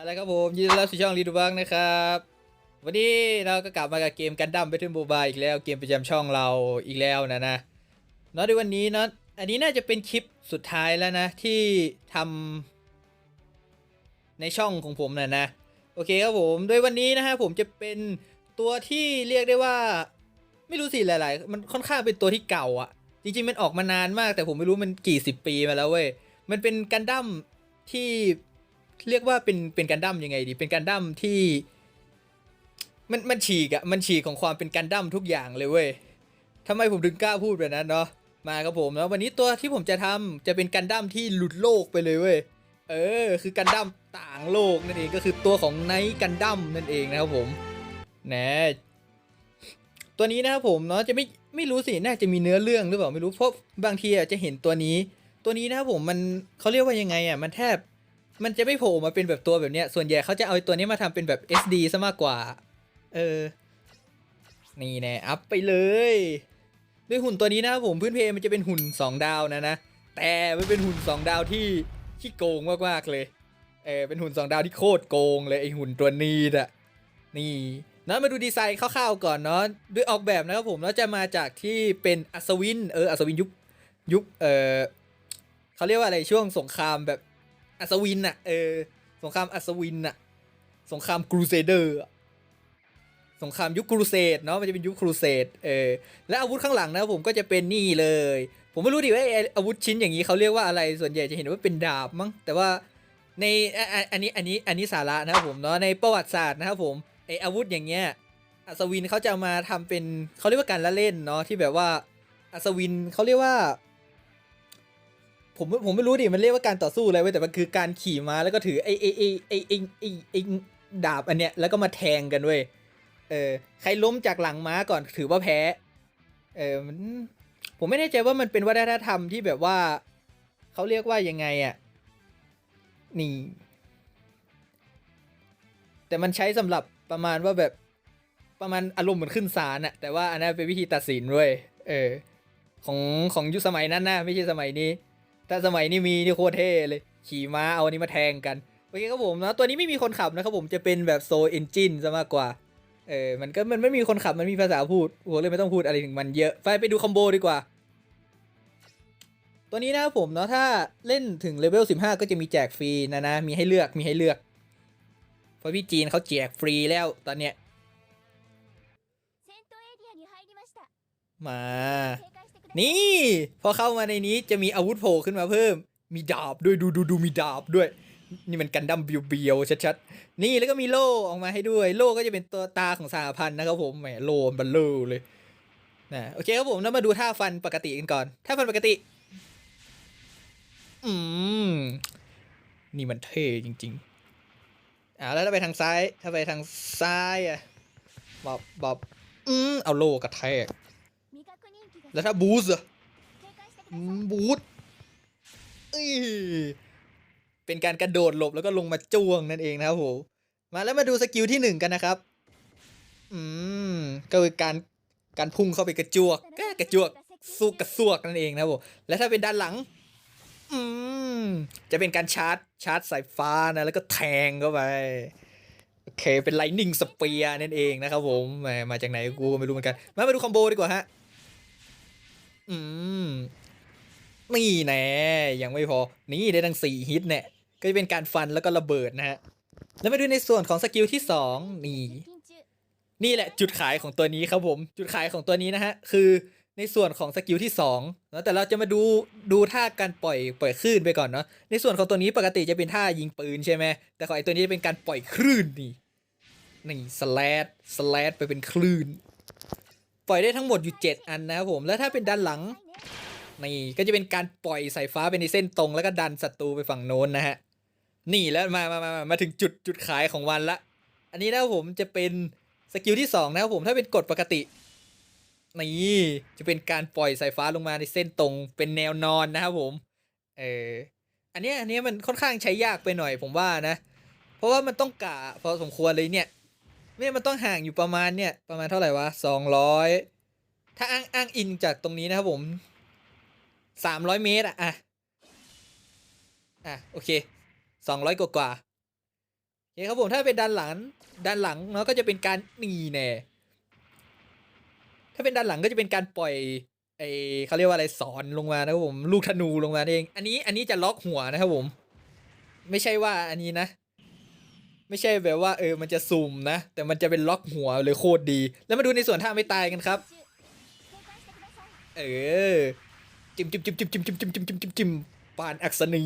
เอาละครับผมยินดีต้อนรับสู่ช่องรีดูบังนะครับ วันนี้เราก็กลับมากับเกมกันดั้มไปทึมโบบายอีกแล้วเกมประจำช่องเราอีกแล้วนะนะเนาะในวันนี้เนาะอันนี้น่าจะเป็นคลิปสุดท้ายแล้วนะ ที่ทำในช่องของผมนะนะ โอเคครับผมโดยวันนี้นะฮะผมจะเป็นตัวที่เรียกได้ว่า ไม่รู้สิหลาย ๆ มันค่อนข้างเป็นตัวที่เก่าอะจริง ๆ มันออกมานานมากแต่ผมไม่รู้มันกี่สิบปีมาแล้วเว้ยมันเป็นกันดั้มที่ เรียกว่าเป็นเป็นกันดั้มยังไงดี เป็นกันดั้มที่ มันมันฉีกอะมันฉีกของความเป็นกันดั้มทุกอย่างเลยเว้ยทำไมผมถึงกล้าพูดแบบนั้นเนาะมาครับผมแล้ววันนี้ตัวที่ผมจะทำจะเป็นกันดั้มที่หลุดโลกไปเลยเว้ยเออ คือกันดั้มต่างโลกนั่นเองก็คือตัวของไนท์กันดั้มนั่นเองนะครับผมแหนตัวนี้นะครับผมเนาะจะไม่ไม่รู้สิน่าจะมีเนื้อเรื่องหรือเปล่าไม่รู้เพราะบางทีอะจะเห็นตัวนี้ ตัวนี้นะครับผมมันเขาเรียกว่ายังไงอะมันแทบ มันจะไม่โผล่มาเป็นแบบตัวแบบเนี้ย ส่วนใหญ่เขาจะเอาตัวนี้มาทำเป็นแบบ SD ซะมากกว่า เออ นี่แน่อัพไปเลย ด้วยหุ่นตัวนี้นะครับผมพื้นเพมันจะเป็นหุ่น 2 ดาวนะนะ แต่มันเป็นหุ่น 2 ดาวที่ขี้โกงมากๆเลย เออเป็นหุ่น 2 ดาวที่โคตรโกงเลยไอหุ่นตัวนี้อะนี่นะมาดูดีไซน์คร่าวๆก่อนเนาะด้วยออกแบบนะครับผมแล้วจะมาจากที่เป็นอัศวินเอออัศวินยุคยุคเออเขาเรียกว่าอะไรช่วงสงครามแบบ อัศวินอะเออ สงครามอัศวินอะสงครามกรูเซเดอร์สงครามยุคกรูเซดเนาะมันจะเป็นยุคกรูเซดเออและอาวุธข้างหลังนะผมก็จะเป็นนี่เลย ผมไม่รู้ดิว่าไออาวุธชิ้นอย่างนี้เขาเรียกว่าอะไรส่วนใหญ่จะเห็นว่าเป็นดาบมั้งแต่ว่าในอันนี้อันนี้อันนี้สาระนะครับผมเนาะในประวัติศาสตร์นะครับผมไออาวุธอย่างเงี้ยอัศวินเขาจะมาทำเป็นเขาเรียกว่าการละเล่นเนาะที่แบบว่าอัศวินเขาเรียกว่า ผมผมไม่รู้ดิมันเรียกว่าการต่อสู้อะไรเว้ยแต่มันคือการขี่ม้าแล้วก็ถือไอไอไอไอไอไอไอดาบอันเนี้ยแล้วก็มาแทงกันเว้ยเออใครล้มจากหลังม้าก่อนถือว่าแพ้เออมันผมไม่แน่ใจว่ามันเป็นวัฒนธรรมที่แบบว่าเขาเรียกว่ายังไงอะ่ะนี่ แต่มันใช้สำหรับประมาณว่าแบบประมาณอารมณ์เหมือนขึ้นศาลอะแต่ว่าอันนั้นเป็นวิธีตัดสินเว้ยเออของของยุคสมัยนั้นนะไม่ใช่สมัยนี้ แต่สมัยนี้มีนี่โคตรเท่เลย ขี่ม้าเอาอันนี้มาแทงกันโอเคครับผมนะตัวนี้ไม่มีคนขับนะครับผมจะเป็นแบบโซเอนจินซะมากกว่าเออมันก็มันไม่มีคนขับมันมีภาษาพูดหัวเลยไม่ต้องพูดอะไรถึงมันเยอะไปไปดูคอมโบดีกว่า ตัวนี้นะครับผมเนาะถ้าเล่นถึงเลเวล15 ก็จะมีแจกฟรีนะนะมีให้เลือกมีให้เลือกเพราะพี่จีนเขาแจกฟรีแล้วตอนเนี้ยมา นี่ พอเข้ามาในนี้จะมีอาวุธโผล่ขึ้นมาเพิ่ม มีดาบด้วยดูดูดูมีดาบด้วย นี่มันกันดั้มเบียวๆชัดๆ นี่แล้วก็มีโล่ออกมาให้ด้วย โล่ก็จะเป็นตัวตาของสาพันธ์นะครับผม แหมโล่บัลลูเลยนะโอเคครับผมแล้วมาดูท่าฟันปกติกันก่อน ท่าฟันปกติ อืม นี่มันเท่จริง ๆ อ่าแล้วถ้าไปทางซ้าย ถ้าไปทางซ้ายอะบอบบอบอืมเอาโล่กระแทก แล้วถ้าบูสอะบูสเป็นการกระโดดหลบแล้วก็ลงมาจ้วงนั่นเองนะครับผมมาแล้วมาดูสกิลที่หนึ่งกันนะครับ อืม ก็คือการการพุ่งเข้าไปกระจวกก็กระจวกสู้กระซวกนั่นเองนะครับผมแล้วถ้าเป็นด้านหลัง อืม จะเป็นการชาร์จชาร์จสายฟ้านะแล้วก็แทงเข้าไปโอเคเป็นไลนิ่งสเปียร์นั่นเองนะครับผมมาจากไหนกูไม่รู้เหมือนกัน มามาดูคอมโบดีกว่าฮะ อืม นี่แน่ยังไม่พอ นี่ได้ทั้งสี่ฮิตเนี่ย ก็จะเป็นการฟันแล้วก็ระเบิดนะฮะ แล้วไปดูในส่วนของสกิลที่สองนี่ นี่แหละจุดขายของตัวนี้ครับผม จุดขายของตัวนี้นะฮะ คือในส่วนของสกิลที่สองแล้วแต่เราจะมาดูดูท่าการปล่อยปล่อยคลื่นไปก่อนเนาะในส่วนของตัวนี้ปกติจะเป็นท่ายิงปืนใช่ไหมแต่ของไอตัวนี้จะเป็นการปล่อยคลื่นนี่นี่สแลดสแลดไปเป็นคลื่น ปล่อยได้ทั้งหมดอยู่ 7 อันนะครับผม แล้วถ้าเป็นด้านหลังนี่ก็จะเป็นการปล่อยสายฟ้าไปในเส้นตรงแล้วก็ดันศัตรูไปฝั่งโน้นนะฮะ นี่แล้วมามามามามาถึงจุดจุดขายของวันละ อันนี้นะครับผมจะเป็นสกิลที่สองนะครับผมถ้าเป็นกฎปกตินี่จะเป็นการปล่อยสายฟ้าลงมาในเส้นตรงเป็นแนวนอนนะครับผม เออ อันนี้อันนี้มันค่อนข้างใช้ยากไปหน่อยผมว่านะ เพราะว่ามันต้องกะพอสมควรเลยเนี่ย เนี่ยมันต้องห่างอยู่ประมาณเนี่ยประมาณเท่าไหร่วะสองร้อยถ้าอ้างอ้างอิงจากตรงนี้นะครับผมสามร้อยเมตรอะอะอะโอเคสองร้อยกว่าๆโอเคครับผมถ้าเป็นด้านหลังด้านหลังเนาะก็จะเป็นการหนีแน่ถ้าเป็นด้านหลังก็จะเป็นการปล่อยไอเขาเรียกว่าอะไรสอนลงมานะครับผมลูกธนูลงมาเอง อันนี้อันนี้จะล็อกหัวนะครับผม ไม่ใช่ว่าอันนี้นะ ไม่ใช่แบบว่าเออมันจะซูมนะ แต่มันจะเป็นล็อกหัวเลยโคตรดี แล้วมาดูในส่วนท่าไม่ตายกันครับ เออจิมจิมจิมจิมจิมจิมจิมจิมจิมจิมจิมปานอักษณี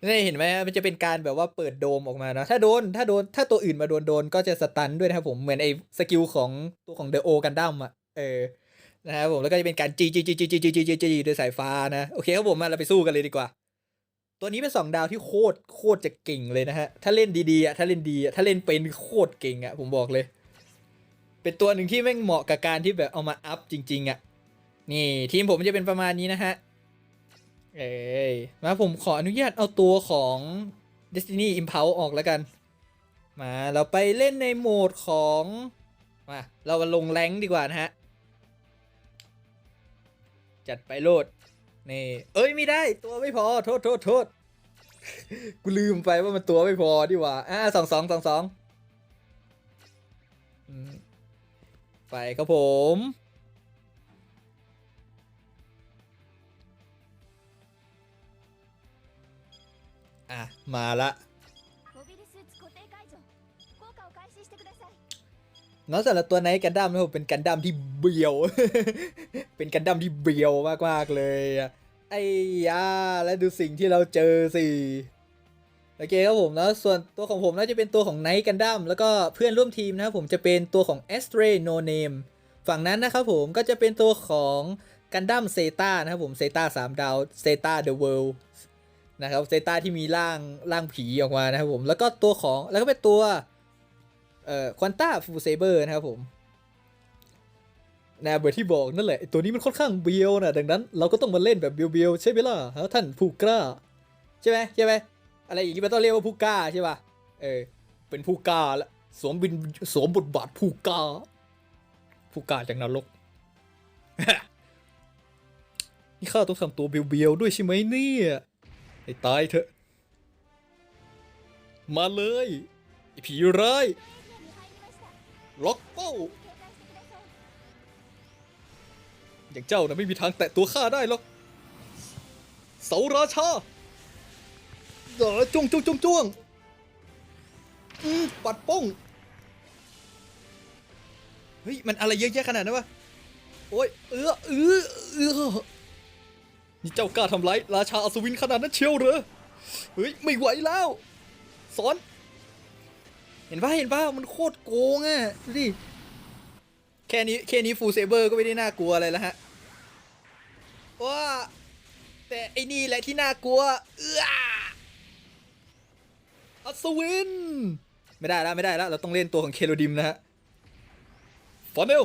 นี่เห็นไหมมันจะเป็นการแบบว่าเปิดโดมออกมานะถ้าโดนถ้าโดนถ้าตัวอื่นมาโดนโดนก็จะสตันด้วยนะครับผมเหมือนไอ้สกิลของตัวของเดอะโอกันดั้มอะเออนะครับผมแล้วก็จะเป็นการจีจีจีจีจีจีจีจีด้วยสายฟ้านะโอเคครับผมมาเราไปสู้กันเลยดีกว่า ตัวนี้เป็นสองดาวที่โคตรโคตรจะเก่งเลยนะฮะ ถ้าเล่นดีๆอะถ้าเล่นดีอะถ้าเล่นเป็นโคตรเก่งอะผมบอกเลย เป็นตัวหนึ่งที่แม่งเหมาะกับการที่แบบเอามาอัพจริง ๆ อะ นี่ทีมผมจะเป็นประมาณนี้นะฮะ เอ้ยมาผมขออนุญาตเอาตัวของ Destiny Impulse ออกแล้วกัน มาเราไปเล่นในโหมดของมาเรามาลงแรงดีกว่านะฮะ จัดไปโลด นี่เอ้ยไม่ได้ตัวไม่พอโทษโทษโทษกูลืมไปว่ามันตัวไม่พอดีว่าอ่าสองสองสองสองไปครับผม อะ มาละนอกจากรัตัวไนกันดั้มนะครับเป็นกันดั้มที่เบียว เป็นกันดั้มที่เบียวมากๆเลยอะ ไอ้ยาแล้วดูสิ่งที่เราเจอสิโอเคครับผมแล้วส่วนตัวของผมน่าจะเป็นตัวของไนท์กันดั้มแล้วก็เพื่อนร่วมทีมนะครับผมจะเป็นตัวของ a s t r a y No Name ฝั่งนั้นนะครับผมก็จะเป็นตัวของกันดั้มเซตานะครับผมเซตาสามดาวเซตาเดอะเวิลด์นะครับเซตาที่มีร่างร่างผีออกมานะครับผมแล้วก็ตัวของแล้วก็เป็นตัวเอ่อควอนต้าฟูเซเบอร์นะครับผม แนวแบบที่บอกนั่นแหละตัวนี้มันค่อนข้างเบียวนะดังนั้นเราก็ต้องมาเล่นแบบเบียวๆใช่ไหมล่ะฮะท่านผู้กล้า ใช่ไหมใช่ไหมอะไรอย่างนี้มันต้องเรียกว่าผู้กล้าใช่ป่ะเออเป็นผู้กล้าละสวมบินสวมบทบาทผู้กล้า ผู้กล้าจากนรกนี่ข้าต้องทำตัวเบียวๆด้วยใช่ไหมเนี่ยไอ้ตายเถอะ มาเลยไอ้ผีร้ายล็อกเป้า อย่างเจ้านะไม่มีทางแตะตัวข้าได้หรอกเสาราชาเดอจ้วงจ้วงจ้วงจ้วงอืมปัดป้องเฮ้ยมันอะไรเยอะแยะขนาดนั้นวะโอ้ยเออเออเออนี่เจ้ากล้าทำร้ายราชาอัศวินขนาดนั้นเชียวเหรอเฮ้ยไม่ไหวแล้วสอน เห็นป่ะเห็นป่ะมันโคตรโกงอะดูดิ แค่นี้แค่นี้ฟูเซเบอร์ก็ไม่ได้น่ากลัวอะไรแล้วฮะว้าแต่ไอ้นี่แหละที่น่ากลัว เอื้ออัศวิน ไม่ได้แล้วไม่ได้แล้ว เราต้องเล่นตัวของเคโรดิมนะฮะ ฟอนเนล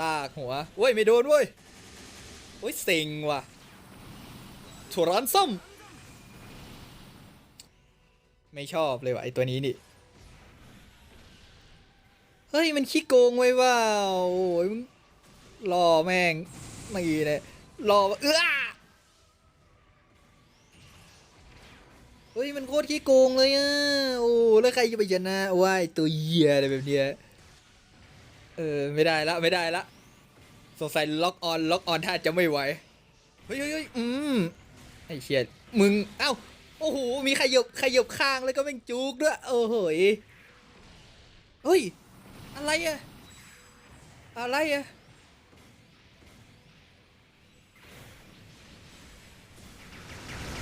ลากหัวเว้ย ไม่โดนเว้ยโอ้ยเซ็งว่ะถั่วร้านซ่อมไม่ชอบเลยว่ะไอตัวนี้นี่ เฮ้ยมันขี้โกงไว้ว่าโอ้ยมึงรอแม่งไม่เลยรอเอื้อเฮ้ยมันโคตรขี้โกงเลยอะโอ้แล้วใครจะไปชนะว่ายตัวเหี้ยอะไรแบบเนี้ยเออไม่ได้ละไม่ได้ละสงสัยล็อกออนล็อกออนถ้าจะไม่ไหวเฮ้ยเฮ้ยเฮ้ยอืมไอ้เชียมึงเอ้าโอ้โหมีขยบขยบข้างแล้วก็แม่งจุกด้วยโอ้โหเฮ้ย อะไรอะอะไรอะ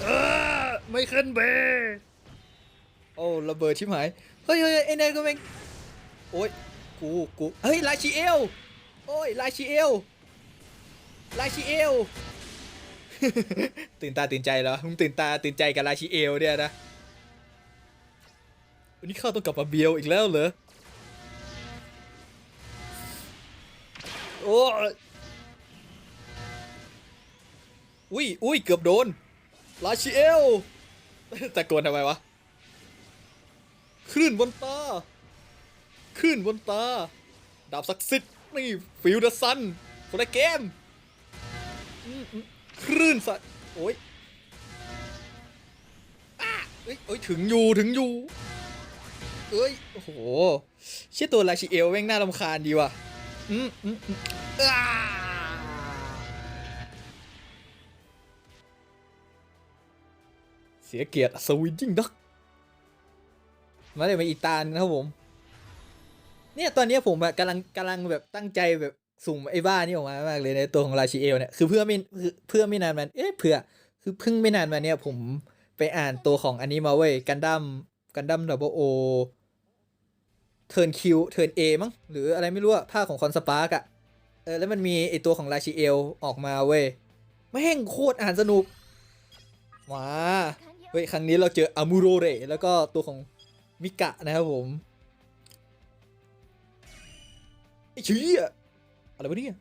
เออไม่ขึ้นเบโอ้ระเบิดชิบหาย เฮ้ยเฮ้ยไอ้นายก็แม่งโอ้ยกูกูเฮ้ยลาชิเอลโอ้ยลาชิเอลลาชิเอลตื่นตาตื่นใจเหรอมึงตื่นตาตื่นใจกับลาชิเอลเนี่ยนะวันนี้ข้าต้องกลับมาเบียวอีกแล้วเหรอ โอ้ยอุ้ยอุ้ยเกือบโดน ลาชิเอลตะโกนทำไมวะคลื่นบนตาคลื่นบนตา ดาบศักดิ์สิทธิ์นี่ฟิลเดอร์ซันคนละเกมคลื่นสัตว์โอ้ยอ้าเอ้ยเอ้ยถึงอยู่ถึงอยู่ เอ้ย โอ้โหเชี่ยตัวลาชิเอลแม่งน่ารำคาญดีว่ะ อืมอืมอืมอ้าเสียเกียรติอัศวินยิ่งนักมาเลยมาอีกตาหนงนะครับผม เนี่ยตอนเนี้ยผมแบบกำลังกำลังแบบตั้งใจแบบสุ่มไอ้บ้านี่ออกมามากเลยในตัวของราชิเอลเนี่ยคือเพื่อไม่คือเพื่อไม่นานมันเอ๊ะเพื่อคือเพิ่งไม่นานมาเนี่ยผมไปอ่านตัวของอันนี้มาเว้ยกันดั้มกันดั้มดับเบิลโอ เทิร์นคิวเทิร์นเอมั้งหรืออะไรไม่รู้อะภาคของคอนสปาร์กอะเออแล้วมันมีไอตัวของราชิเอลออกมาเว้ยแม่งโคตรอ่านสนุกมาเฮ้ยครั้งนี้เราเจออามูโรเรแล้วก็ตัวของมิกะนะครับผมไอ้ชี้ยอะไรวะเนี่ย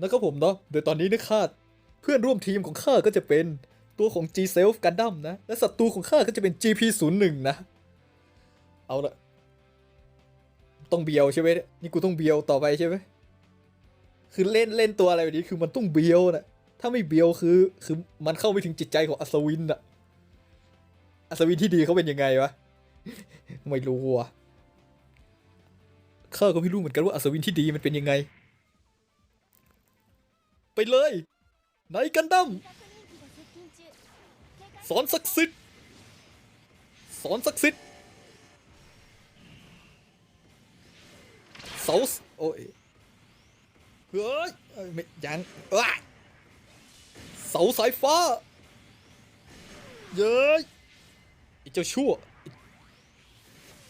นะครับผมเนาะโดยตอนนี้นะคาดเพื่อนร่วมทีมของข้าก็จะเป็นตัวของ G Self Gundam นะ และศัตรูของข้าก็จะเป็น GP01 นะ เอาละ ต้องเบียวใช่ไหมนี่กูต้องเบียวต่อไปใช่ไหมคือเล่นเล่นตัวอะไรแบบนี้คือมันต้องเบียวนะถ้าไม่เบียวคือ คือมันเข้าไปถึงจิตใจของอัศวินอะอัศวินที่ดีเขาเป็นยังไงวะไม่รู้วะเข้าก็ไม่รู้เหมือนกันว่าอัศวินที่ดีมันเป็นยังไง ไปเลยไนกันดั้มสอนศักดิ์สิทธิ์สอนศักดิ์สิทธิ์ เสาสโอ้ยเฮ้ยเอ้ยไม่ยังอ้ายเสาสายฟ้า เย้ยไอ้เจ้าชั่ว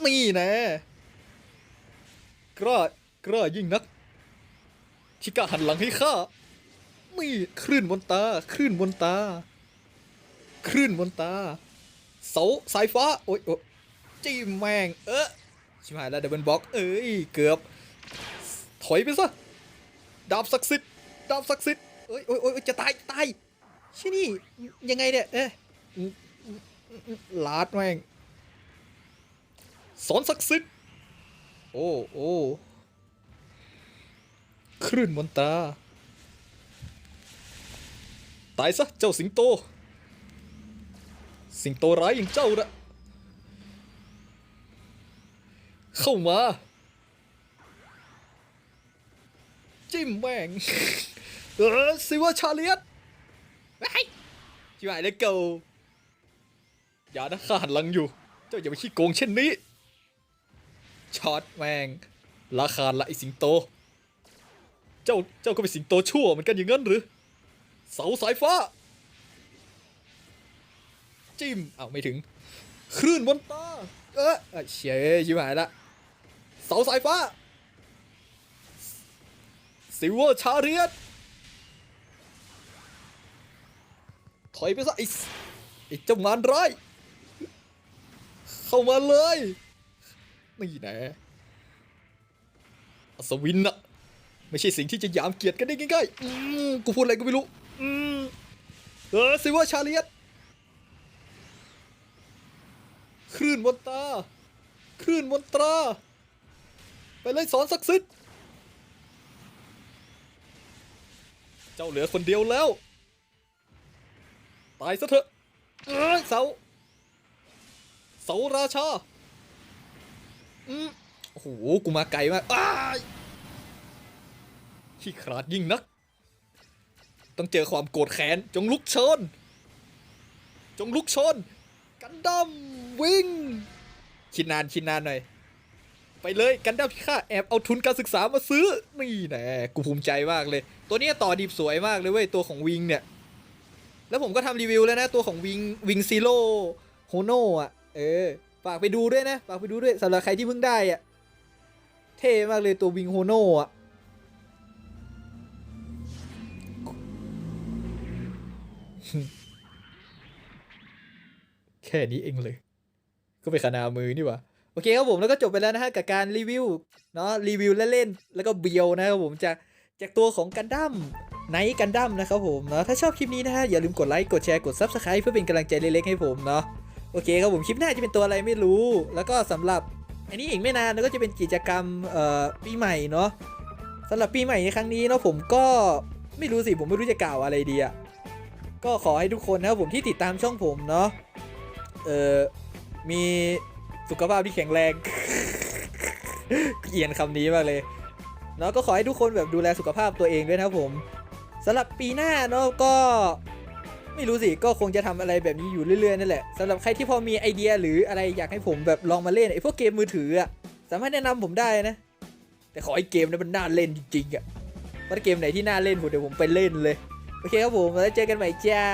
นี่แน่กล้ากล้ายิ่งนัก ที่กล้าหันหลังให้ข้านี่คลื่นบนตาคลื่นบนตาคลื่นบนตา เสาสายฟ้า โอ้ยโอ้ยจิ้มแม่งเออชิบหายแล้วเดบิลบ็อก เอ้ย เกือบ ถอยไปซะ ดาบศักดิ์สิทธิ์ ดาบศักดิ์สิทธิ์เอ้ยโอ้ยโอ้ยจะตายตายชี่นี่ ยังไงเนี่ย เอ๊ะลาดแม่งสอนศักดิ์สิทธิ์ โอ้โอ้คลื่นมนตรา ตายซะ เจ้าสิงโต สิงโตร้ายอย่างเจ้าละเข้ามา จิ้มแม่ง เออสิว่าชาเลียตไอ้ชิบหายเลยเกิลอย่านะข้าหันหลังอยู่ เจ้าอย่าไปขี้โกงเช่นนี้ ช็อตแม่งราคาละไอสิงโต เจ้าเจ้าก็เป็นสิงโตชั่วเหมือนกันอย่างนั้นหรือ เสาสายฟ้า จิ้มเอ้าไม่ถึง คลื่นบนตา เออเอ้ยเฉยชิบหายละ เสาสายฟ้า ซิลเวอร์ชาเรียตถอยไปซะไอ้ไอ้เจ้ามารร้ายเข้ามาเลย นี่แน่อัศวินน่ะไม่ใช่สิ่งที่จะยามเกียรติกันได้ง่ายๆกูพูดอะไรก็ไม่รู้อเออซิลเวอร์ชาเรียตคลื่นมนตราคลื่นมนตรา ไปเลยสอนศักดิ์สิทธิ์ เจ้าเหลือคนเดียวแล้ว ตายซะเถอะเอ้ยเสาเสาราชาอืมโอ้โหกูมาไกลมากอ้ายขี้ขลาดยิ่งนัก ต้องเจอความโกรธแค้นจงลุกชน จงลุกชน กันดั้มวิ่งคินานคินานหน่อย ไปเลยกันดั้มพี่ข้าแอบเอาทุนการศึกษามาซื้อ นี่แน่กูภูมิใจมากเลย ตัวเนี้ยต่อดีบสวยมากเลยเว้ยตัวของวิงเนี่ย แล้วผมก็ทำรีวิวแล้วนะตัวของวิงวิงซีโร่โฮโน่อะเออฝากไปดูด้วยนะฝากไปดูด้วยสำหรับใครที่เพิ่งได้อะเท่มากเลยตัววิงโฮโน่อะแค่นี้เองเลย ก็ไปขนามือนี่ว่าโอเคครับผมแล้วก็จบไปแล้วนะฮะกับการรีวิวเนาะรีวิวและเล่นแล้วก็เบียวนะครับผมจาก จากตัวของกันดั้มไนกันดั้มนะครับผมเนาะถ้าชอบคลิปนี้นะฮะอย่าลืมกดไลค์กดแชร์กด Subscribe เพื่อเป็นกำลังใจเล็กๆให้ผมเนาะโอเคครับผมคลิปหน้าจะเป็นตัวอะไรไม่รู้ แล้วก็สำหรับอันนี้อีกไม่นานแล้วก็จะเป็นกิจกรรมเอ่อปีใหม่เนาะสำหรับปีใหม่ในครั้งนี้เนาะผมก็ไม่รู้สิผมไม่รู้จะกล่าวอะไรดีอะก็ขอให้ทุกคนนะครับผมที่ติดตามช่องผมเนาะเอ่อมีสุขภาพที่แข็งแรงเกลียนคำนี้มากเลย เนาะก็ขอให้ทุกคนแบบดูแลสุขภาพตัวเองด้วยนะครับผมสำหรับปีหน้าเนาะก็ไม่รู้สิก็คงจะทำอะไรแบบนี้อยู่เรื่อยๆนั่นแหละสำหรับใครที่พอมีไอเดียหรืออะไรอยากให้ผมแบบลองมาเล่นไอพวกเกมมือถืออะสามารถแนะนำผมได้นะ แต่ขอไอเกมนั้นมันน่าเล่นจริงๆอะว่าเกมไหนที่น่าเล่นผมเดี๋ยวผมไปเล่นเลย โอเคครับผมแล้วเจอกันใหม่จ้า